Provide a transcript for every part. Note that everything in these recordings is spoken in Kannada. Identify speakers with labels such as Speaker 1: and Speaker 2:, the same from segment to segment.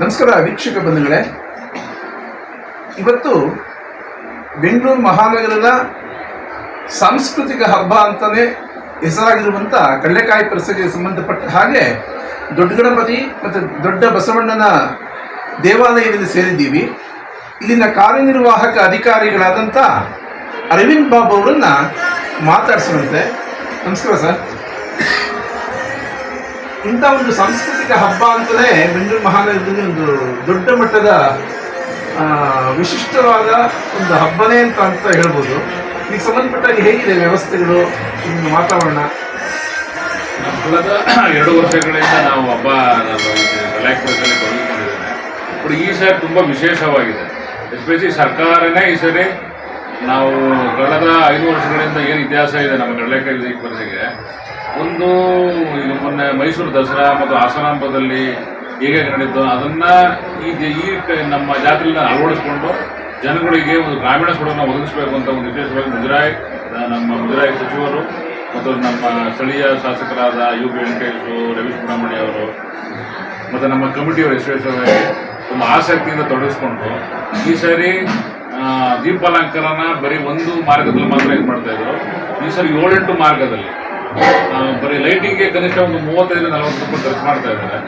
Speaker 1: ನಮಸ್ಕಾರ ವೀಕ್ಷಕ ಬಂಧುಗಳೇ. ಇವತ್ತು ಬೆಂಗಳೂರು ಮಹಾನಗರದ ಸಾಂಸ್ಕೃತಿಕ ಹಬ್ಬ ಅಂತಲೇ ಹೆಸರಾಗಿರುವಂಥ ಕಡಲೆಕಾಯಿ ಪ್ರಸಂಗಕ್ಕೆ ಸಂಬಂಧಪಟ್ಟ ಹಾಗೆ ದೊಡ್ಡ ಗಣಪತಿ ಮತ್ತು ದೊಡ್ಡ ಬಸವಣ್ಣನ ದೇವಾಲಯದಲ್ಲಿ ಸೇರಿದ್ದೀವಿ. ಇಲ್ಲಿನ ಕಾರ್ಯನಿರ್ವಾಹಕ ಅಧಿಕಾರಿಗಳಾದಂಥ ಅರವಿಂದ್ ಬಾಬು ಅವರನ್ನು ಮಾತಾಡಿಸುವಂತೆ ನಮಸ್ಕಾರ ಸರ್. ಇಂಥ ಒಂದು ಸಾಂಸ್ಕೃತಿಕ ಹಬ್ಬ ಅಂತಲೇ ಬೆಂಗಳೂರು ಮಹಾನಗರದಲ್ಲಿ ಒಂದು ದೊಡ್ಡ ಮಟ್ಟದ ವಿಶಿಷ್ಟವಾದ ಒಂದು ಹಬ್ಬನೇ ಅಂತ ಅಂತ ಹೇಳ್ಬೋದು. ಈಗ ಸಂಬಂಧಪಟ್ಟಾಗಿ ಹೇಗಿದೆ ವ್ಯವಸ್ಥೆಗಳು ವಾತಾವರಣ?
Speaker 2: ಕಳೆದ ಎರಡು ವರ್ಷಗಳಿಂದ ನಾವು ಹಬ್ಬ ತೊಡಗಿಕೊಂಡಿದ್ದೇನೆ ಬಟ್ ಈ ಸಾರಿ ತುಂಬ ವಿಶೇಷವಾಗಿದೆ. ಎಸ್ಪೆಷಲಿ ಸರ್ಕಾರನೇ ಈ ಸರಿ ನಾವು ಕಳೆದ ಐದು ವರ್ಷಗಳಿಂದ ಏನು ಇತಿಹಾಸ ಇದೆ ನಮ್ಮ ಕಡಲೆಕಾಯಿ ಪರಿಸೆಗೆ ಒಂದು, ಇದು ಮೊನ್ನೆ ಮೈಸೂರು ದಸರಾ ಮತ್ತು ಹಾಸನ ಹಬ್ಬದಲ್ಲಿ ಹೇಗೆ ನಡೆಯಿತು ಅದನ್ನು ಈ ಈ ನಮ್ಮ ಜಾತ್ರೆಯಿಂದ ಅಳವಡಿಸ್ಕೊಂಡು ಜನಗಳಿಗೆ ಒಂದು ಗ್ರಾಮೀಣ ಸೊಡನ್ನು ಒದಗಿಸಬೇಕು ಅಂತ ಒಂದು ವಿಶೇಷವಾಗಿ ಮುಜರಾಯಿ ನಮ್ಮ ಮುಜರಾಯಿ ಸಚಿವರು ಮತ್ತು ನಮ್ಮ ಸ್ಥಳೀಯ ಶಾಸಕರಾದ ಯು ಪಿ ವೆಂಕಟೇಶು ರವೀಶ್ ಸುಬ್ರಹ್ಮಣ್ಯ ಅವರು ಮತ್ತು ನಮ್ಮ ಕಮಿಟಿಯವರು ವಿಶೇಷವಾಗಿ ತುಂಬ ಆಸಕ್ತಿಯಿಂದ ತೊಡಗಿಸ್ಕೊಂಡು ಈ ಸಾರಿ ದೀಪಾಲಂಕಾರನ ಬರೀ ಒಂದು ಮಾರ್ಗದಲ್ಲಿ ಮಾತ್ರ ಇದು ಮಾಡ್ತಾ ಇದ್ರು. ಈ ಸಲ ಏಳೆಂಟು ಮಾರ್ಗದಲ್ಲಿ. ಬರೀ ಲೈಟಿಂಗ್ಗೆ ಕನಿಷ್ಠ ಒಂದು ಮೂವತ್ತೈದು ನಲವತ್ತು ರೂಪಾಯಿ ಖರ್ಚು ಮಾಡ್ತಾ ಇದ್ದಾರೆ.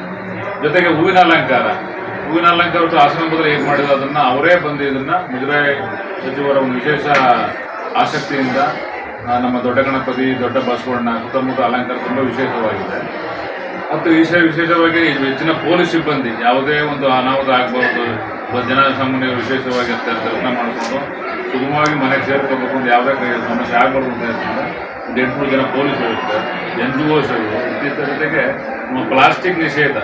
Speaker 2: ಜೊತೆಗೆ ಹೂವಿನ ಅಲಂಕಾರ. ಹೂವಿನ ಅಲಂಕಾರ ಆಸನ ಬದಲು ಹೇಗೆ ಮಾಡಿದ್ರು ಅದನ್ನು ಅವರೇ ಬಂದು ಇದನ್ನು ಮುಜರಾಯಿ ಸಚಿವರ ಒಂದು ವಿಶೇಷ ಆಸಕ್ತಿಯಿಂದ ನಮ್ಮ ದೊಡ್ಡ ಗಣಪತಿ, ದೊಡ್ಡ ಬಸವಣ್ಣ, ಸುತ್ತಮುತ್ತ ಅಲಂಕಾರ ತುಂಬ ವಿಶೇಷವಾಗಿದೆ. ಮತ್ತು ವಿಷಯ ವಿಶೇಷವಾಗಿ ಹೆಚ್ಚಿನ ಪೊಲೀಸ್ ಸಿಬ್ಬಂದಿ, ಯಾವುದೇ ಒಂದು ಅನಾಹುತ ಆಗಬಾರ್ದು ಜನಸಾಮಾನ್ಯರು ವಿಶೇಷವಾಗಿ ಅಂತ ದರ್ಶನ ಮಾಡಿಕೊಂಡು ಸುಗಮವಾಗಿ ಮನೆಗೆ ಅಂತ ಯಾವುದೇ ಸಮಸ್ಯೆ ಆಗಬಾರ್ದು ಅಂತ ಹೇಳ್ತಾರೆ. ಒಂದು ಎಂಟುನೂರು ಜನ ಪೊಲೀಸ್ ವ್ಯವಸ್ಥೆ ಎನ್ ಜಿ ಇತ್ತೀಚೆಗೆ ಜೊತೆಗೆ ಪ್ಲಾಸ್ಟಿಕ್ ನಿಷೇಧ.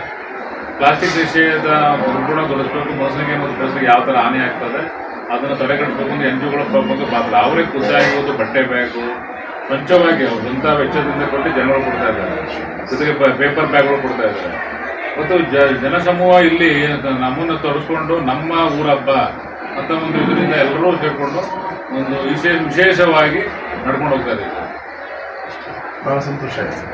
Speaker 2: ಪ್ಲಾಸ್ಟಿಕ್ ನಿಷೇಧ ಪೂರ್ಣಗೊಳಿಸಬೇಕು ಮನುಷ್ಯನಿಗೆ ಮತ್ತು ಪರಿಸರಿಗೆ ಯಾವ ಥರ ಹಾನಿ ಆಗ್ತದೆ, ಅದನ್ನು ತಡೆಗಟ್ಟಬೇಕು ಒಂದು ಎನ್ ಜಿ ಒಗಳ ಪ್ರಮುಖ ಪಾತ್ರ. ಅವರೇ ಖುದ್ದಾಗಿ ಬಟ್ಟೆ ಬ್ಯಾಗು ಸ್ವಂಚವಾಗಿ ಅವರು ಸ್ವಂತ ವೆಚ್ಚದಿಂದ ಕೊಟ್ಟು ಜನಗಳು ಕೊಡ್ತಾ ಇದ್ದಾರೆ. ಜೊತೆಗೆ ಪೇಪರ್ ಬ್ಯಾಗ್ಗಳು ಕೊಡ್ತಾ ಇದ್ದಾರೆ. ಮತ್ತು ಜ ಜನಸಮೂಹ ಇಲ್ಲಿ ನಮ್ಮನ್ನು ತೊಡಸ್ಕೊಂಡು ನಮ್ಮ ಊರ ಹಬ್ಬ ಅಂತ ಒಂದು ಇದರಿಂದ ಎಲ್ಲರೂ ಸೇರಿಕೊಂಡು ಒಂದು ವಿಶೇಷ ವಿಶೇಷವಾಗಿ ನಡ್ಕೊಂಡು ಹೋಗ್ತಾ ಇದ್ದಾರೆ.
Speaker 1: ಬಹಳ ಸಂತೋಷ ಆಯಿತು.